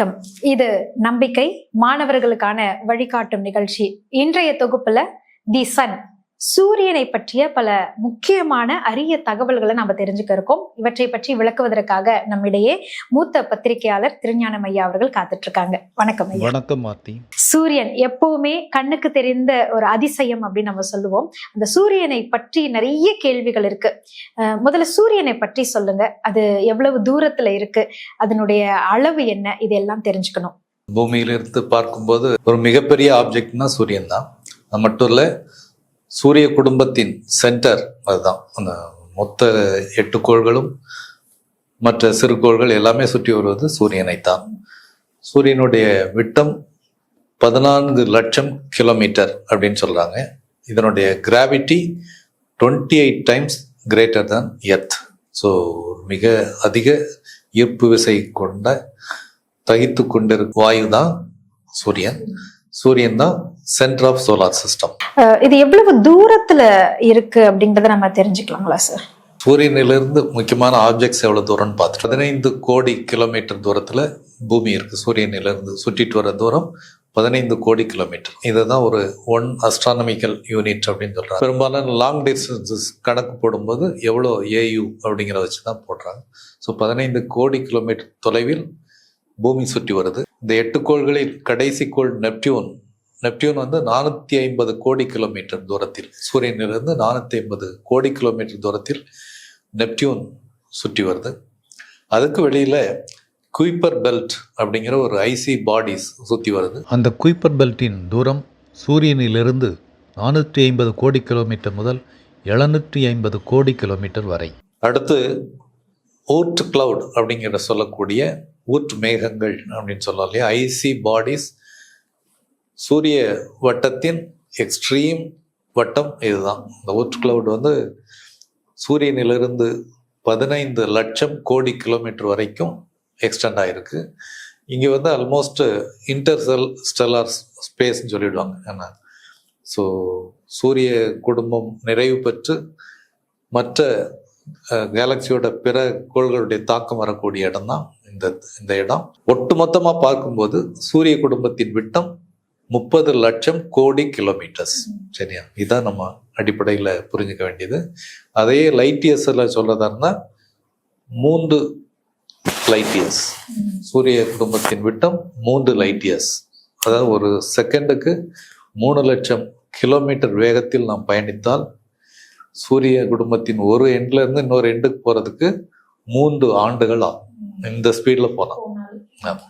வணக்கம். இது நம்பிக்கை மாணவர்களுக்கான வழிகாட்டும் நிகழ்ச்சி. இன்றைய தொகுப்புல தி சன். சூரியனை பற்றிய பல முக்கியமான அரிய தகவல்களை நம்ம தெரிஞ்சுக்க இருக்கோம். இவற்றை பற்றி விளக்குவதற்காக நம்மிடையே மூத்த பத்திரிகையாளர் திருஞானம் ஐயா அவர்கள் காத்துட்டு இருக்காங்க வணக்கம் ஐயா. வணக்கம் மாத்தி. சூரியன் எப்பவுமே கண்ணுக்கு தெரிந்த ஒரு அதிசயம் அப்படின்னு நம்ம சொல்லுவோம். அந்த சூரியனை பற்றி நிறைய கேள்விகள் இருக்கு. அஹ் முதல்ல சூரியனை பற்றி சொல்லுங்க. அது எவ்வளவு தூரத்துல இருக்கு? அதனுடைய அளவு என்ன? இதெல்லாம் தெரிஞ்சுக்கணும். பூமியிலிருந்து பார்க்கும்போது ஒரு மிகப்பெரிய ஆப்ஜெக்ட்னா சூரியன் தான் அது மட்டும் இல்லை சூரிய குடும்பத்தின் சென்டர் அதுதான். அந்த மொத்த எட்டு கோள்களும் மற்ற சிறு கோள்கள் எல்லாமே சுற்றி வருவது சூரியனை தான் சூரியனுடைய விட்டம் பதினான்கு லட்சம் கிலோமீட்டர் அப்படின்னு சொல்கிறாங்க இதனுடைய gravity twenty eight times greater தான் எர்த் ஸோ மிக அதிக ஈர்ப்பு விசை கொண்ட தகித்து கொண்டிருக்கும் வாயு தான் சூரியன். சூரியன் தான் சென்டர் ஆஃப் சோலார் சிஸ்டம் இது எவ்வளவு தூரத்துல இருக்கு அப்படிங்கறத நம்ம தெரிஞ்சுக்கலாங்களா சார் சூரியனிலிருந்து முக்கியமான ஆப்ஜெக்ட்ஸ் எவ்வளவு தூரம்னு பார்த்து பதினைந்து கோடி கிலோமீட்டர் தூரத்துல பூமி இருக்கு. சூரியனிலிருந்து சுற்றிட்டு வர தூரம் பதினைந்து கோடி கிலோமீட்டர் இதுதான் ஒரு ஒன் அஸ்ட்ரானமிக்கல் யூனிட் அப்படின்னு சொல்றாங்க. பெரும்பாலும் லாங் டிஸ்டன்சஸ் கணக்கு போடும்போது எவ்வளோ ஏயு அப்படிங்கிறத வச்சு தான் போடுறாங்க. ஸோ பதினைந்து கோடி கிலோமீட்டர் தொலைவில் பூமி சுற்றி வருது. இந்த எட்டு கோள்களில் கடைசி கோள் நெப்டியூன் நெப்டியூன் வந்து நானூற்றி ஐம்பது கோடி கிலோமீட்டர் தூரத்தில் சூரியனிலிருந்து நானூற்றி ஐம்பது கோடி கிலோமீட்டர் தூரத்தில் நெப்டியூன் சுற்றி வருது. அதுக்கு வெளியில குயிப்பர் பெல்ட் அப்படிங்கிற ஒரு ஐசி பாடிஸ் சுற்றி வருது. அந்த குயிப்பர் பெல்ட்டின் தூரம் சூரியனிலிருந்து நானூற்றி ஐம்பது கோடி கிலோமீட்டர் முதல் எழுநூற்றி ஐம்பது கோடி கிலோமீட்டர் வரை. அடுத்து ஊட் கிளவுட் அப்படிங்கிற சொல்லக்கூடிய ஊட் மேகங்கள் அப்படின்னு சொல்லலாம் இல்லையா? ஐசி பாடிஸ் சூரிய வட்டத்தின் எக்ஸ்ட்ரீம் வட்டம் இதுதான். இந்த ஓட் கிளவுட் வந்து சூரியனிலிருந்து பதினைந்து லட்சம் கோடி கிலோமீட்டர் வரைக்கும் எக்ஸ்டெண்ட் ஆகிருக்கு இங்கே வந்து ஆல்மோஸ்ட் இன்டர்செல் ஸ்டெல்லார் ஸ்பேஸ்ன்னு சொல்லிடுவாங்க. என்ன? ஸோ சூரிய குடும்பம் நிறைவு பெற்று மற்ற கேலக்சியோட பிற கோள்களுடைய தாக்கம் வரக்கூடிய இடம் தான் இந்த இந்த இடம். ஒட்டுமொத்தமாக பார்க்கும்போது சூரிய குடும்பத்தின் விட்டம் முப்பது லட்சம் கோடி கிலோமீட்டர்ஸ் சரியா? இதான் நம்ம அடிப்படையில் புரிஞ்சுக்க வேண்டியது. அதையே லைட் இயர்ஸில் இருந்தா மூன்று லைட் இயர்ஸ் சூரிய குடும்பத்தின் விட்டம் மூன்று லைட் இயர்ஸ் அதாவது ஒரு செகண்டுக்கு மூணு லட்சம் கிலோமீட்டர் வேகத்தில் நாம் பயணித்தால் சூரிய குடும்பத்தின் ஒரு எண்ட்ல இருந்து இன்னொரு எண்டுக்கு போறதுக்கு மூன்று ஆண்டுகள் ஆகும். இந்த ஸ்பீட்ல போலாம். ஆமா.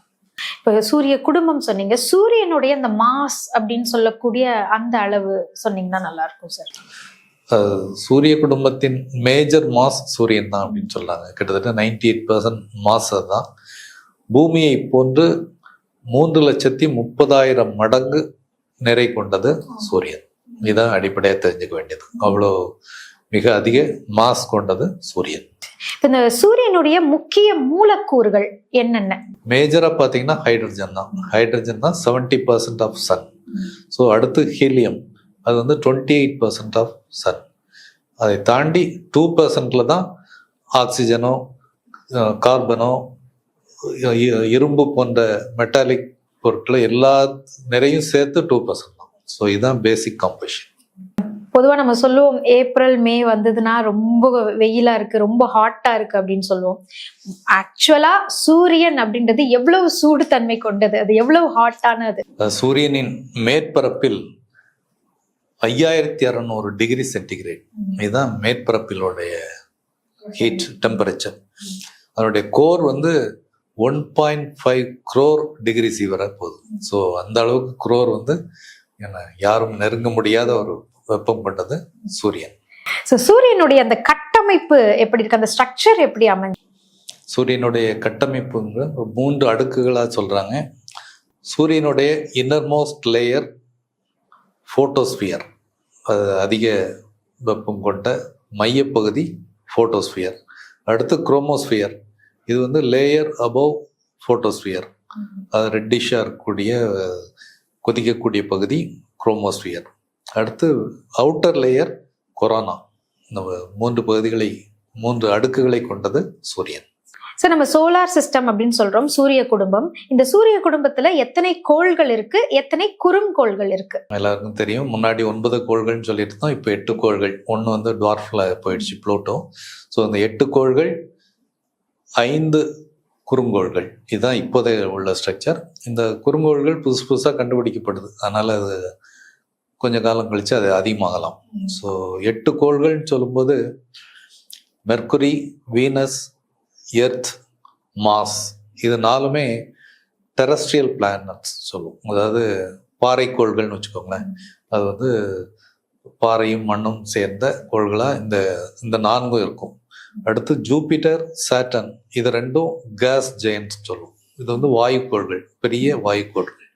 இப்போ சூரிய குடும்பம் சொன்னீங்க. சூரியனுடைய அந்த மாஸ் அப்படின்னு சொல்லக்கூடிய அந்த அளவு சொன்னீங்கன்னா நல்லா இருக்கும் சார் சூரிய குடும்பத்தின் மேஜர் மாஸ் சூரியன் தான் அப்படின்னு சொல்றாங்க கிட்டத்தட்ட நைன்டி எயிட் பர்சன்ட் மாஸ் தான் பூமியை போன்று மூன்று லட்சத்தி முப்பதாயிரம் மடங்கு நிறை கொண்டது சூரியன். இதான் அடிப்படையாக தெரிஞ்சுக்க வேண்டியது. அவ்வளோ மிக அதிக மாஸ் கொண்டது சூரியன். இந்த சூரியனுடைய முக்கிய மூலக்கூறுகள் என்னென்ன? மேஜராக பார்த்தீங்கன்னா ஹைட்ரஜன் தான். ஹைட்ரஜன் தான் seventy percent of sun so அடுத்து ஹீலியம் அது வந்து twenty eight percent of sun அதை தாண்டி டூ பர்சன்ட்ல தான் ஆக்சிஜனோ கார்பனோ இரும்பு போன்ற மெட்டாலிக் பொருட்களை எல்லா நிறையும் சேர்த்து டூ பர்சன்ட் தான். ஸோ இதுதான் பேசிக் காம்பஷன் பொதுவா நம்ம சொல்லுவோம் ஏப்ரல் மே வந்ததுன்னா ரொம்ப வெயிலா இருக்கு ரொம்ப ஹாட்டா இருக்கு அப்படின்னு சொல்லுவோம். ஆக்சுவலா சூரியன் அப்படின்றது எவ்வளவு சூடு தன்மை கொண்டது அது எவ்வளவு ஹாட்டானது சூரியனின் மேற்பரப்பில் ஐயாயிரத்தி அறநூறு டிகிரி சென்டிகிரேட். இதுதான் மேற்பரப்பிலுடைய ஹீட் டெம்பரேச்சர் அதனுடைய கோர் வந்து one point five crore degree C வரை போகுது ஸோ அந்த அளவுக்கு குரோர் வந்து என்ன யாரும் நெருங்க முடியாத ஒரு வெப்பம் கொண்டது சூரியன். ஸோ சூரியனுடைய அந்த கட்டமைப்பு எப்படி இருக்கு? அந்த ஸ்ட்ரக்சர் எப்படி அமைஞ்சு சூரியனுடைய கட்டமைப்புங்க ஒரு மூன்று அடுக்குகளாக சொல்றாங்க. சூரியனுடைய இன்னர்மோஸ்ட் லேயர் ஃபோட்டோஸ்பியர் அது அதிக வெப்பம் கொண்ட மையப்பகுதி ஃபோட்டோஸ்பியர் அடுத்து குரோமோஸ்பியர் இது வந்து லேயர் அபவ் ஃபோட்டோஸ்பியர் அது ரெட்டிஷாக இருக்கக்கூடிய கொதிக்கக்கூடிய பகுதி குரோமோஸ்பியர் அடுத்து அவுட்டர் லேயர் கொரோனா இந்த மூன்று பகுதிகளை மூன்று அடுக்குகளை கொண்டது சூரியன். சார் நம்ம சோலார் சிஸ்டம் அப்படின்னு சொல்றோம் சூரிய குடும்பம். இந்த சூரிய குடும்பத்துல எத்தனை கோள்கள் இருக்கு? எத்தனை குறுங்கோள்கள் இருக்கு? எல்லாருக்கும் தெரியும். முன்னாடி ஒன்பது கோள்கள்னு சொல்லிட்டு இருந்தோம் இப்போ எட்டு கோள்கள். ஒன்று வந்து டுவார்ஃபில் போயிடுச்சு ப்ளூட்டோ ஸோ இந்த எட்டு கோள்கள் ஐந்து குறுங்கோள்கள் இதுதான் இப்போதைய உள்ள ஸ்ட்ரக்சர் இந்த குறுங்கோள்கள் புதுசு புதுசாக கண்டுபிடிக்கப்படுது. அதனால் அது கொஞ்ச காலம் கழித்து அது அதிகமாகலாம். ஸோ எட்டு கோள்கள்னு சொல்லும்போது மெர்க்குரி வீனஸ் எர்த் மாஸ் இது நாலுமே டெரஸ்ட்ரியல் பிளானட்ஸ் சொல்லுவோம் அதாவது பாறைக்கோள்கள்னு வச்சுக்கோங்களேன். அது வந்து பாறையும் மண்ணும் சேர்ந்த கோள்களாக இந்த இந்த நான்கும் இருக்கும். அடுத்து ஜூபிட்டர் சாட்டன் இது ரெண்டும் கேஸ் ஜெயன்ஸ் சொல்லுவோம் இது வந்து வாயுக்கோள்கள் பெரிய வாயுக்கோள்கள்.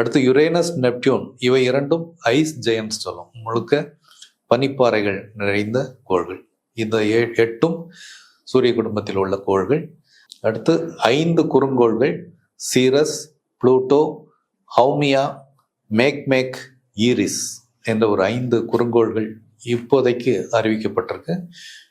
அடுத்து யுரேனஸ் நெப்டியூன் இவை இரண்டும் ஐஸ் ஜெயன்ஸ் சொல்லும். முழுக்க பனிப்பாறைகள் நிறைந்த கோள்கள். இந்த எ- எட்டும் சூரிய குடும்பத்தில் உள்ள கோள்கள். அடுத்து ஐந்து குறுங்கோள்கள் Ceres Pluto Haumea Makemake Eris என்ற ஒரு ஐந்து குறுங்கோள்கள் இப்போதைக்கு அறிவிக்கப்பட்டிருக்கு.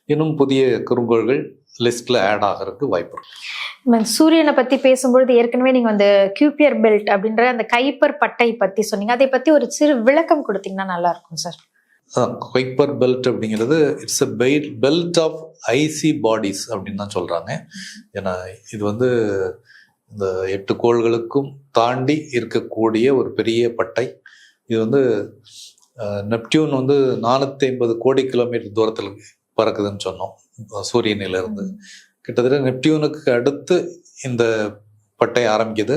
இன்னும் புதிய குறுங்கோள்கள் லிஸ்ட்ல ஆட் ஆகிறதுக்கு வாய்ப்பு இருக்கு. சூரியனை பத்தி பேசும்பொழுது ஏற்கனவே நீங்க அந்த கியூபியர் பெல்ட் அப்படின்ற அந்த கைப்பர் பட்டை பத்தி சொன்னீங்க. அதை பத்தி ஒரு சிறு விளக்கம் கொடுத்தீங்கன்னா நல்லா இருக்கும் சார் குவைப்பர் பெல்ட் அப்படிங்கிறது it's a belt belt of icy bodies அப்படின்னு தான் சொல்றாங்க. ஏன்னா இது வந்து இந்த எட்டு கோள்களுக்கும் தாண்டி இருக்கக்கூடிய ஒரு பெரிய பட்டை. இது வந்து நெப்டியூன் வந்து நானூற்றி ஐம்பது கோடி கிலோமீட்டர் தூரத்தில் பறக்குதுன்னு சொன்னோம் சூரியனிலிருந்து கிட்டத்தட்ட நெப்டியூனுக்கு அடுத்து இந்த பட்டை ஆரம்பிக்குது.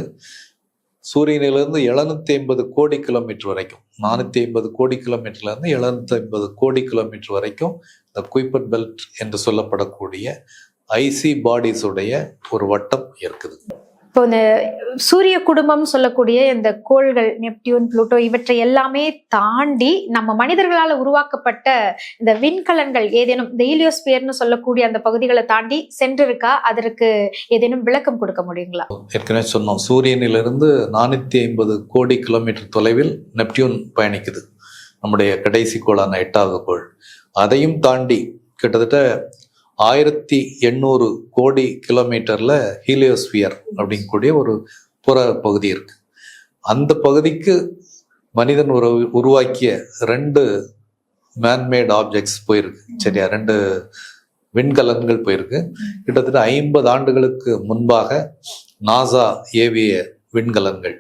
சூரியனிலிருந்து எழுநூத்தி ஐம்பது கோடி கிலோமீட்டர் வரைக்கும் நானூற்றி ஐம்பது கோடி கிலோமீட்டர்லேருந்து எழுநூத்தி ஐம்பது கோடி கிலோமீட்டர் வரைக்கும் இந்த குய்பர் பெல்ட் என்று சொல்லப்படக்கூடிய ஐசி பாடிஸ் உடைய ஒரு வட்டம் இருக்குது. இப்போ இந்த சூரிய குடும்பம் சொல்லக்கூடிய இந்த கோள்கள் நெப்டியூன் புளூட்டோ இவற்றை எல்லாமே தாண்டி நம்ம மனிதர்களால் உருவாக்கப்பட்ட இந்த விண்கலன்கள் ஏதேனும் இந்த ஈலியோஸ்பியர்னு சொல்லக்கூடிய அந்த பகுதிகளை தாண்டி சென்றிருக்கா? அதற்கு ஏதேனும் விளக்கம் கொடுக்க முடியுங்களா? ஏற்கனவே சொன்னோம் சூரியனிலிருந்து நானூற்றி ஐம்பது கோடி கிலோமீட்டர் தொலைவில் நெப்டியூன் பயணிக்குது. நம்முடைய கடைசி கோளான எட்டாவது கோள். அதையும் தாண்டி கிட்டத்தட்ட ஆயிரத்தி எண்ணூறு கோடி கிலோமீட்டர்ல ஹீலியோஸ்பியர் அப்படிங்கக்கூடிய ஒரு புற பகுதி இருக்கு. அந்த பகுதிக்கு மனிதன் உரு உருவாக்கிய ரெண்டு மேன்மேட் ஆப்ஜெக்ட்ஸ் போயிருக்கு. சரியா? ரெண்டு விண்கலன்கள் போயிருக்கு. கிட்டத்தட்ட ஐம்பது ஆண்டுகளுக்கு முன்பாக நாசா ஏவிய விண்கலன்கள்.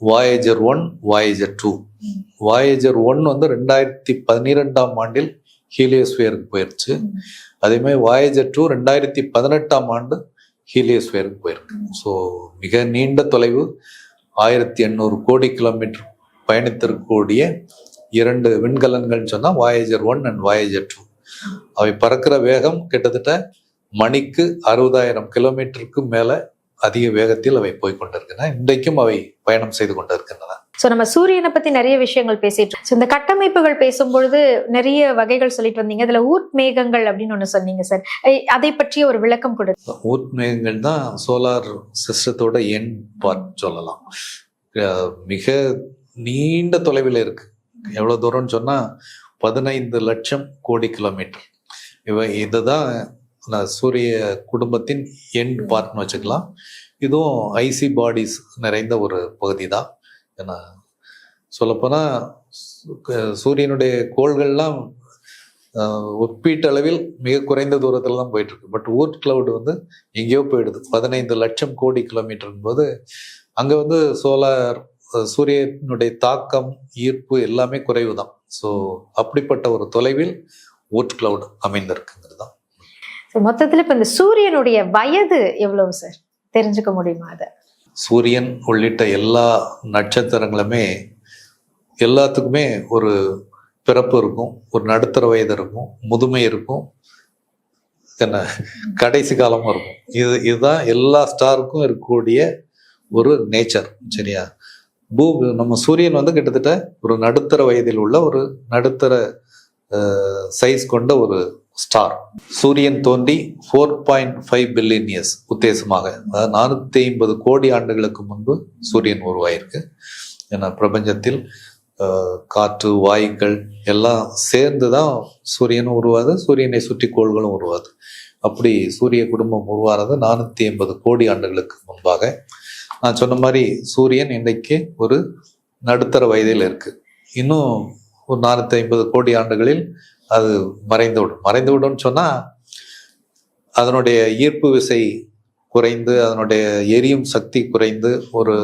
Voyager one Voyager two Voyager one வந்து ரெண்டாயிரத்தி பன்னிரெண்டாம் ஆண்டில் ஹீலியோஸ்பியருக்கு போயிருச்சு. அதே மாதிரி வாயேஜர் டூ ரெண்டாயிரத்தி பதினெட்டாம் ஆண்டு ஹீலியோஸ்பியருக்கு போயிருக்கு. ஸோ மிக நீண்ட தொலைவு. ஆயிரத்தி எண்ணூறு கோடி கிலோமீட்டர் பயணித்திருக்கக்கூடிய இரண்டு விண்கலன்கள்னு சொன்னால் Voyager one and Voyager two அவை பறக்கிற வேகம் கிட்டத்தட்ட மணிக்கு அறுபதாயிரம் கிலோமீட்டருக்கு மேலே அதிக வேகத்தில் அவை போய் கொண்டிருக்கின்றன. இன்றைக்கும் அவை பயணம் செய்து கொண்டிருக்கின்றன. ஸோ நம்ம சூரியனை பத்தி நிறைய விஷயங்கள் பேசிட்டு. So, இந்த கட்டமைப்புகள் பேசும்பொழுது நிறைய வகைகள் சொல்லிட்டு வந்தீங்க. அதுல ஊட் மேகங்கள் அப்படின்னு ஒண்ணு சொன்னீங்க சார் அதை பற்றிய ஒரு விளக்கம் கொடு. ஊட் மேகங்கள் தான் சோலார் சிஸ்டத்தோட எண் பார்ட் சொல்லலாம். மிக நீண்ட தொலைவில் இருக்கு. எவ்வளவு தூரம்னு சொன்னா பதினைந்து லட்சம் கோடி கிலோமீட்டர். இவை இதுதான் நான் சூரிய குடும்பத்தின் எண்ட் பார்ட்னு வச்சுக்கலாம். இதுவும் ஐசி பாடிஸ் நிறைந்த ஒரு பகுதி தான் ஏன்னா சொல்லப்போனால் சூரியனுடைய கோள்கள்லாம் ஒப்பீட்டளவில் மிக குறைந்த தூரத்தில் தான் போயிட்டுருக்கு. பட் ஓர்ட் கிளவுட் வந்து எங்கேயோ போயிடுது. பதினைந்து லட்சம் கோடி கிலோமீட்டருங்கும் போது அங்கே வந்து சோலார் சூரியனுடைய தாக்கம் ஈர்ப்பு எல்லாமே குறைவு தான் ஸோ அப்படிப்பட்ட ஒரு தொலைவில் ஓர்ட் கிளவுட் அமைந்திருக்குங்கிறது தான் மொத்தத்துல இப்ப இந்த சூரியனுடைய வயது எவ்வளவு சார் தெரிஞ்சுக்க முடியுமா அதை? சூரியன் உள்ளிட்ட எல்லா நட்சத்திரங்களுமே எல்லாத்துக்குமே ஒரு பிறப்பு இருக்கும் ஒரு நடுத்தர வயது இருக்கும் முதுமை இருக்கும் என்ன கடைசி காலமும் இருக்கும். இது இதுதான் எல்லா ஸ்டாருக்கும் இருக்கக்கூடிய ஒரு நேச்சர் சரியா? பூ நம்ம சூரியன் வந்து கிட்டத்தட்ட ஒரு நடுத்தர வயதில் உள்ள ஒரு நடுத்தர சைஸ் கொண்ட ஒரு ஸ்டார் சூரியன் தோன்றி four point five billion years உத்தேசமாக. அதாவது நானூற்றி ஐம்பது கோடி ஆண்டுகளுக்கு முன்பு சூரியன் உருவாயிருக்கு. ஏன்னா பிரபஞ்சத்தில் காற்று வாயுக்கள் எல்லாம் சேர்ந்து தான் சூரியனும் உருவாது சூரியனை சுற்றி கோள்களும் உருவாது அப்படி சூரிய குடும்பம் உருவானது நானூற்றி ஐம்பது கோடி ஆண்டுகளுக்கு முன்பாக. நான் சொன்ன மாதிரி சூரியன் இன்றைக்கு ஒரு நடுத்தர வயதில் இருக்கு. இன்னும் ஒரு நானூற்றி ஐம்பது கோடி ஆண்டுகளில் அது மறைந்து விடும். மறைந்து விடும்னு சொன்னால் அதனுடைய ஈர்ப்பு விசை குறைந்து அதனுடைய எரியும் சக்தி குறைந்து ஒரு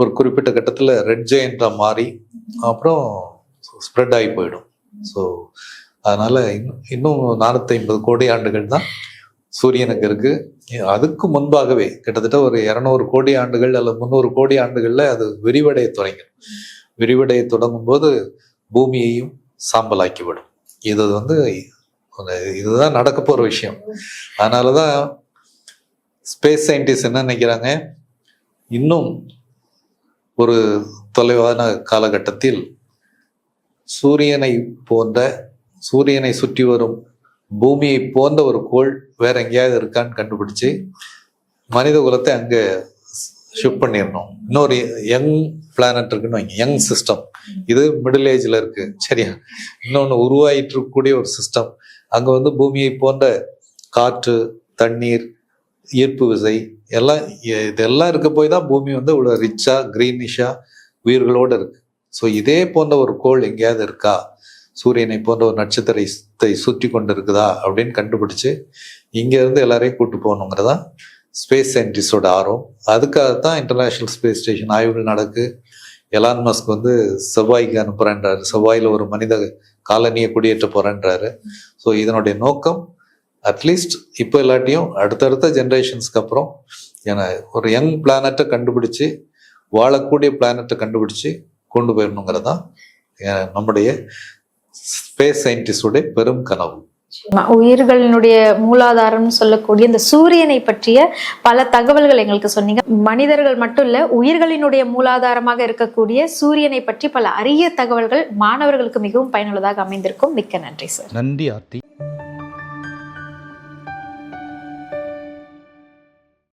ஒரு குறிப்பிட்ட கட்டத்தில் ரெட் ஜெயண்டா மாறி அப்புறம் ஸ்ப்ரெட் ஆகி போயிடும். ஸோ அதனால் இன்னும் இன்னும் நானூற்றி ஐம்பது கோடி ஆண்டுகள் தான் சூரியனுக்கு இருக்கு. அதுக்கு முன்பாகவே கிட்டத்தட்ட ஒரு இரநூறு கோடி ஆண்டுகள் அல்லது முந்நூறு கோடி ஆண்டுகளில் அது விரிவடைய தொடங்கிடும். விரிவடைய தொடங்கும் போது பூமியையும் சாம்பலாக்கிவிடும். இது வந்து ஒரு- இதுதான் நடக்க போற விஷயம். அதனால தான் ஸ்பேஸ் சயின்டிஸ்ட் என்ன நினைக்கிறாங்க? இன்னும் ஒரு தொலைவான காலகட்டத்தில் சூரியனை போன்ற சூரியனை சுற்றி வரும் பூமியை போன்ற ஒரு கோள் வேற எங்கேயாவது இருக்கான்னு கண்டுபிடிச்சு மனித குலத்தை அங்கே ஷிஃப்ட் பண்ணிடணும். இன்னொரு யங் பிளானட் இருக்குன்னு வைங்க யங் சிஸ்டம் இது மிடில் ஏஜில் இருக்குது சரியா? இன்னொன்று உருவாயிட்டு இருக்கக்கூடிய ஒரு சிஸ்டம் அங்கே வந்து பூமியை போன்ற காற்று தண்ணீர் ஈர்ப்பு விசை எல்லாம் இதெல்லாம் இருக்க போய் தான் பூமி வந்து இவ்வளோ ரிச்சாக க்ரீனிஷாக உயிர்களோடு இருக்குது ஸோ இதே போன்ற ஒரு கோள் எங்கேயாவது இருக்கா? சூரியனை போன்ற ஒரு நட்சத்திரத்தை சுற்றி கொண்டு இருக்குதா அப்படின்னு கண்டுபிடிச்சு இங்கேருந்து எல்லாரையும் கூட்டு போகணுங்கிறதான் ஸ்பேஸ் சயின்டிஸ்டோட ஆர்வம். அதுக்காக தான் இன்டர்நேஷ்னல் ஸ்பேஸ் ஸ்டேஷன் ஆய்வுகள் நடக்கு. எலான் மஸ்க் வந்து செவ்வாய்க்கு அனுப்புகிறேன்றாரு செவ்வாயில் ஒரு மனித காலனியை குடியேற்ற போகிறேன்றாரு ஸோ இதனுடைய நோக்கம் அட்லீஸ்ட் இப்போ இல்லாட்டியும் அடுத்தடுத்த ஜென்ரேஷன்ஸ்க்கு அப்புறம் ஏன்னா ஒரு யங் பிளானட்டை கண்டுபிடிச்சு வாழக்கூடிய பிளானட்டை கண்டுபிடிச்சு கொண்டு போயிடணுங்கிறது தான் நம்முடைய ஸ்பேஸ் சயின்டிஸ்டுடைய பெரும் கனவு. உயிர்களினுடைய மூலாதாரம்னு சொல்லக்கூடிய இந்த சூரியனை பற்றிய பல தகவல்கள் எங்களுக்கு சொன்னீங்க. மனிதர்கள் மட்டும் இல்ல உயிர்களினுடைய மூலாதாரமாக இருக்கக்கூடிய சூரியனை பற்றி பல அரிய தகவல்கள் மாணவர்களுக்கு மிகவும் பயனுள்ளதாக அமைந்திருக்கும். மிக்க நன்றி சார். நன்றி ஆர்த்தி.